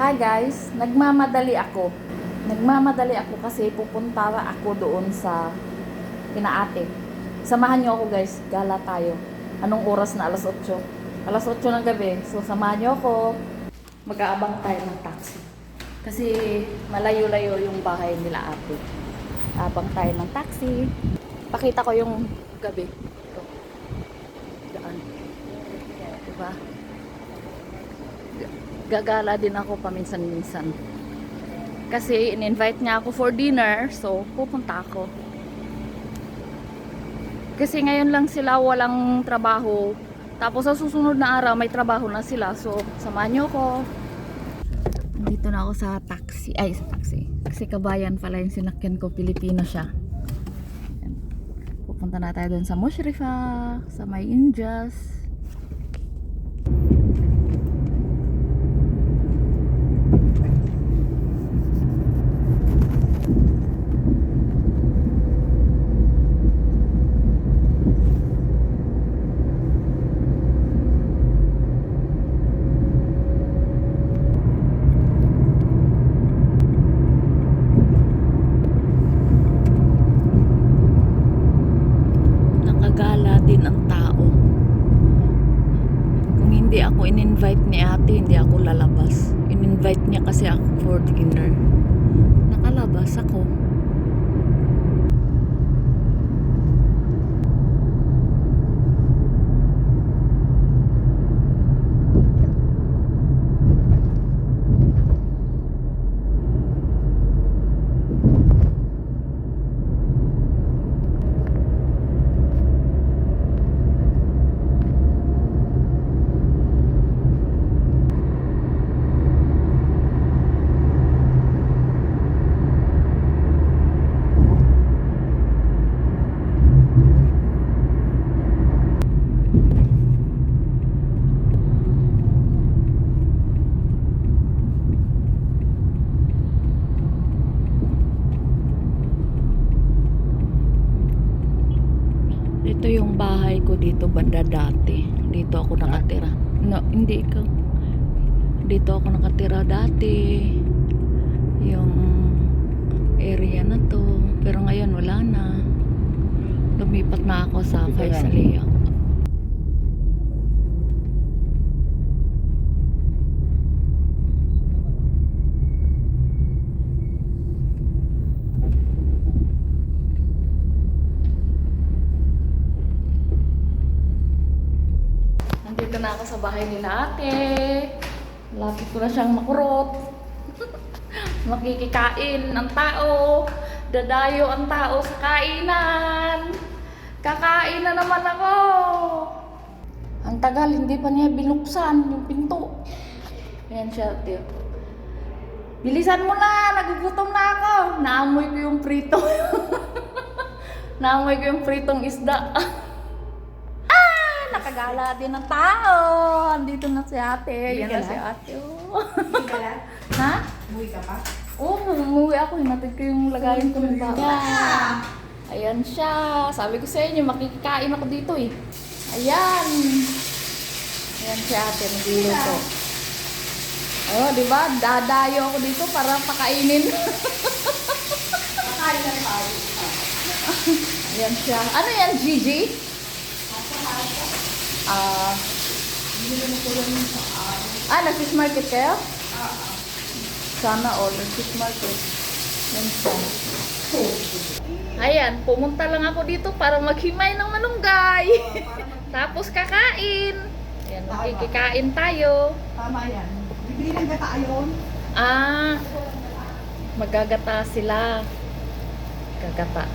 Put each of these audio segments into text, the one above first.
Hi guys, nagmamadali ako. Nagmamadali ako kasi pupunta ako doon sa kinaate. Samahan niyo ako guys, gala tayo. Anong oras na? Alas 8. Alas 8 ng gabi. So samahan niyo ako. Mag-aabang tayo ng taxi. Kasi malayo-layo yung bahay nila ate. Abang tayo ng taxi. Pakita ko yung gabi. Ito. Daan. Diba? Gagala din ako paminsan-minsan. Kasi in-invite niya ako for dinner, so pupunta ako. Kasi ngayon lang sila walang trabaho. Tapos sa susunod na araw may trabaho na sila. So samahan niyo ako. Dito na ako sa taxi. Ay, sa taxi. Kasi kabayan pala yung sinakyan ko. Pilipino siya. Pupunta na tayo doon sa Mushrifa, sa May Indias. nakagala din ang tao. Kung hindi ako in-invite ni ate, hindi ako lalabas. In-invite niya kasi ako for dinner. Nakalabas ako. Ito yung bahay ko dito banda dati. Dito ako nakatira. No, hindi ikaw. Dito ako nakatira dati. Yung area na to. Pero ngayon wala na. Lumipat na ako sa Dito lang. Kaisalia. Nandito na ako sa bahay nila ate. Lapit ko na siyang makurot. Makikikain ang tao. Dadayo ang tao sa kainan. Kakain na naman ako. Ang tagal, hindi pa niya binuksan yung pinto. Ayan siya, ate. Bilisan mo na, nagugutom na ako. Naamoy ko yung prito. Naamoy ko yung pritong isda. nakagala din ng tao. Andito na si ate. Yan na si ate. oh. Ha? Umuwi ka pa? Oo, oh, umuwi ako. Hinatid ko yung lagayin ko ng baka. Ayan siya. Sabi ko sa inyo, makikikain ako dito eh. Ayan. Ayan si ate, nagluluto. Oh, di ba? Dadayo ako dito para pakainin. Kakain na tayo. Ayan siya. Ano yan, Gigi? Ah, ah, nag-fish market kayo? Sana all, nag-fish market. Ayan, pumunta lang ako dito para maghimay ng malunggay. Tapos kakain. Ayan, magkikikain tayo. Tama yan. Bibili ng gata ayon. Ah, magagata sila. Gagata.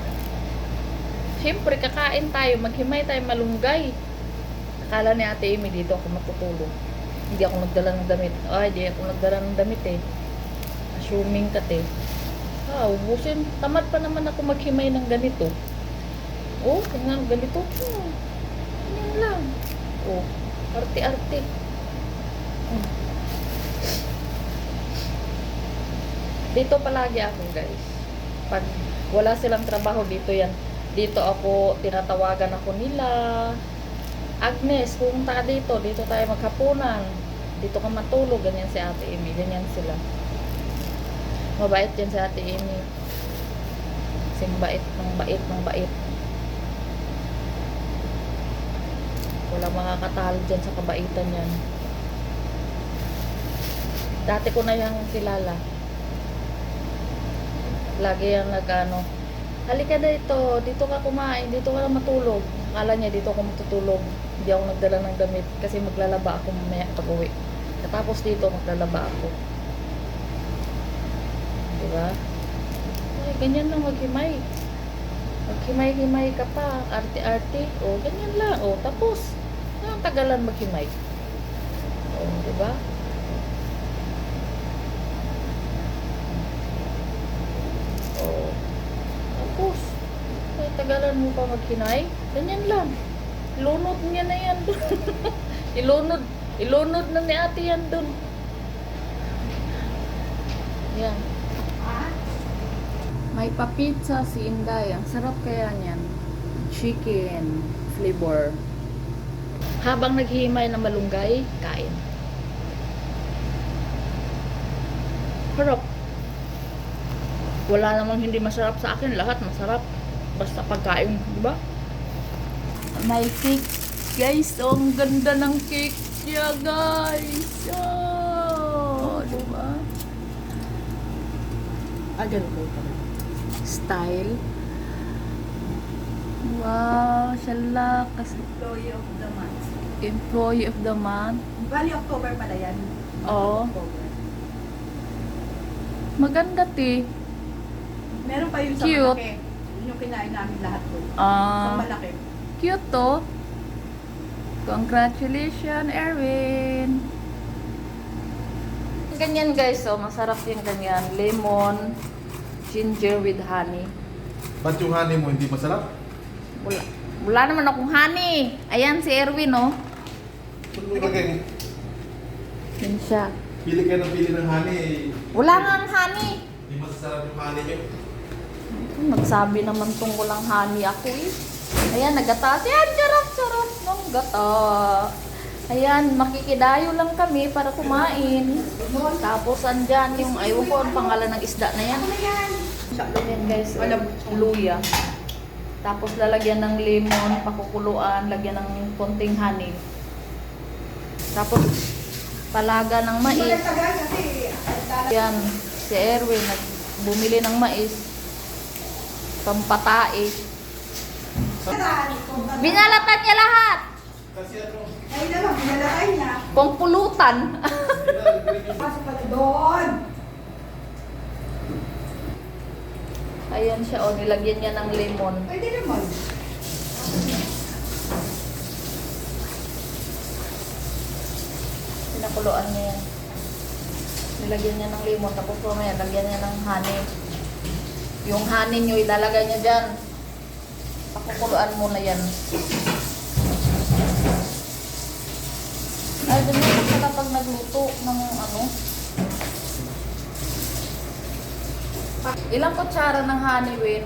Siyempre, kakain tayo. Maghimay tayo malunggay. Akala ni Ate Amy dito ako matutulog. Hindi ako nagdala ng damit. Ay, hindi ako nagdala ng damit eh. Assuming ka te. Ah, ubusin. Tamad pa naman ako maghimay ng ganito. Oh, tingnan ganito. Hmm. Yan lang. Oh, arte-arte. Hmm. Dito palagi ako guys. Pag wala silang trabaho dito yan. Dito ako, tinatawagan ako nila. Agnes, pumunta ka dito. Dito tayo maghapunan. dito ka matulog, ganyan si Ate Amy, ganyan sila. Mabait yan si Ate Amy. Kasing bait ng bait ng bait. Wala dyan sa kabaitan yan. Dati ko na yung kilala. Lagi yung nag-ano, halika dito, dito ka kumain, dito ka matulog. Akala niya dito ako matutulog. Hindi ako nagdala ng damit kasi maglalaba ako mamaya pag uwi. Katapos dito, maglalaba ako. Diba? Ay, ganyan lang maghimay. Maghimay-himay ka pa, arte-arte. O, ganyan lang. O, tapos. Ang tagalan maghimay. O, diba? O, tapos. Ay, tagalan mo pa maghinay. Ganyan lang. Ilunod niya na yan dun. ilunod. Ilunod na ni ate yan dun. Yan. May pa-pizza si Inday. Ang sarap kaya niyan. Chicken flavor. Habang naghihimay ng malunggay, kain. Harap. Wala namang hindi masarap sa akin. Lahat masarap. Basta pagkain, di ba? May cake. Guys, oh, ang ganda ng cake niya, guys. Oh, di ba? Ah, ganun ko style. Wow, shala. Kasi Employee of the month. employee of the month. Bali, October pala yan. Oo. October. Maganda ti. Meron pa yung sa Cute. malaki. Yun yung kinain namin lahat ko. Sa Ah, malaki. Cute to. Congratulations, Erwin. Ganyan guys, oh, masarap yung ganyan. Lemon, ginger with honey. Ba't yung honey mo hindi masarap? Wala, wala naman akong honey. Ayan si Erwin, oh. Lagay? Yan siya. Pili kayo ng pili ng honey. Wala nga ang honey. Hindi masasarap yung honey nyo. Nagsabi naman tungkol ang honey ako eh. Ayan, nagata. Ayan, charot, charot ng gata. Ayan, makikidayo lang kami para kumain. Tapos andyan yung, ayun ko ang pangalan ng isda na yan. Yan? Ayan guys, luya. Tapos lalagyan ng lemon, pakukuluan, lagyan ng konting honey. Tapos palaga ng mais. Magtagal kasi. ang dala- Yan, si Erwin bumili ng mais. Pampatae. Binalatan niya lahat. Kasi ano, Ay naman, binalakay niya. Pangpulutan. Pasok pala doon. Ayan siya, oh, nilagyan niya ng lemon. Pwede naman. Pinakuluan niya yan. Nilagyan niya ng lemon, tapos mamaya lagyan niya ng honey. Yung honey niyo, ilalagay niya dyan. Pakukuluan mo na yan. Ay, ganyan pa pala pag nagluto ng ano. Ilang kutsara ng honey, Win?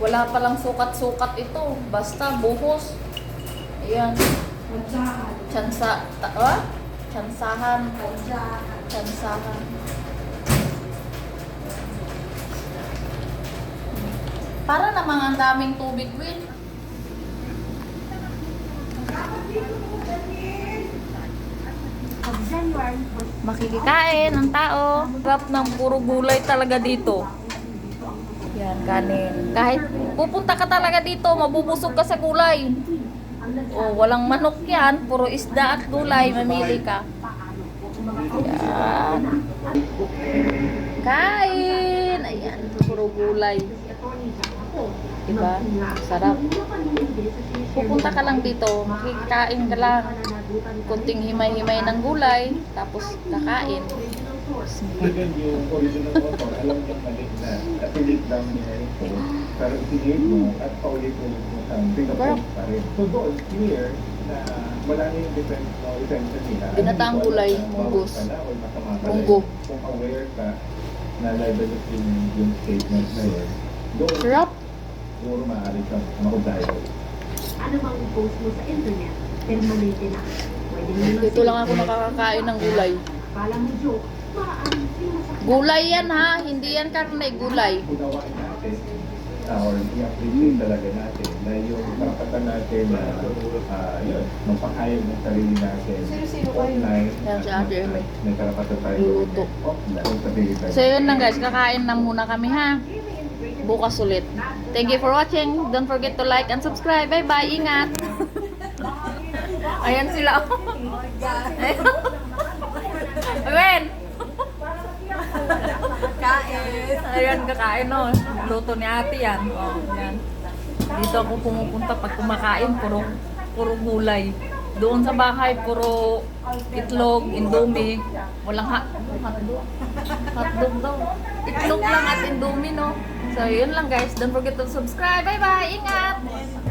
Wala palang sukat-sukat ito. Basta buhos. Ayan. Madyahan. Tsansa, ta, ah? Tsansahan. Madyahan. Tsansahan. Para namang ang daming tubig, ganyan. Makikikain ang tao. Sarap ng puro gulay talaga dito. Yan, kanin. Kahit pupunta ka talaga dito, mabubusog ka sa gulay. O, walang manok yan. Puro isda at gulay. Mamili ka. Yan. Kain! Ayan, puro gulay. Diba? Sarap. Pupunta ka lang dito, makikain ka lang. Kunting himay-himay ng gulay, tapos kakain. Even yung original motor, alam niya mali na down niya ito. Pero itinigate mo at paulit-ulit mo sa fingerprint pa rin. So doon, clear na wala na yung defense no, intention nila. Binataang Ano, gulay, na Munggo. Kung aware ka na of yung, statement na yun, Sarap. Siguro maaari kang makudayo. ano bang i-post mo sa internet. Termalite na. Pwede mo Dito lang ako nakakakain ng gulay. Kala mo joke. Maaaring sinasaktan. Gulay yan ha, hindi yan karne, gulay. unawain natin uh, or i-appreciate talaga natin na yung karapatan natin na uh, yun, magpakayag ng sarili natin online Yan si Ate may karapatan tayo Luluto. offline kung sarili tayo. So yun lang guys, kakain na muna kami ha. Bukas ulit. Thank you for watching. Don't forget to like and subscribe. Bye bye. Ingat. Ayan sila. Ayan. Kain. Ayan, kakain no. Luto ni ate yan. Oh, yan. Dito ako pumupunta pag kumakain, puro, puro gulay. Doon sa bahay, puro itlog, indomie. Walang ha hotdog. Hotdog daw. Itlog lang at indomie, no? So, yun lang guys. Don't forget to subscribe. Bye-bye. Ingat!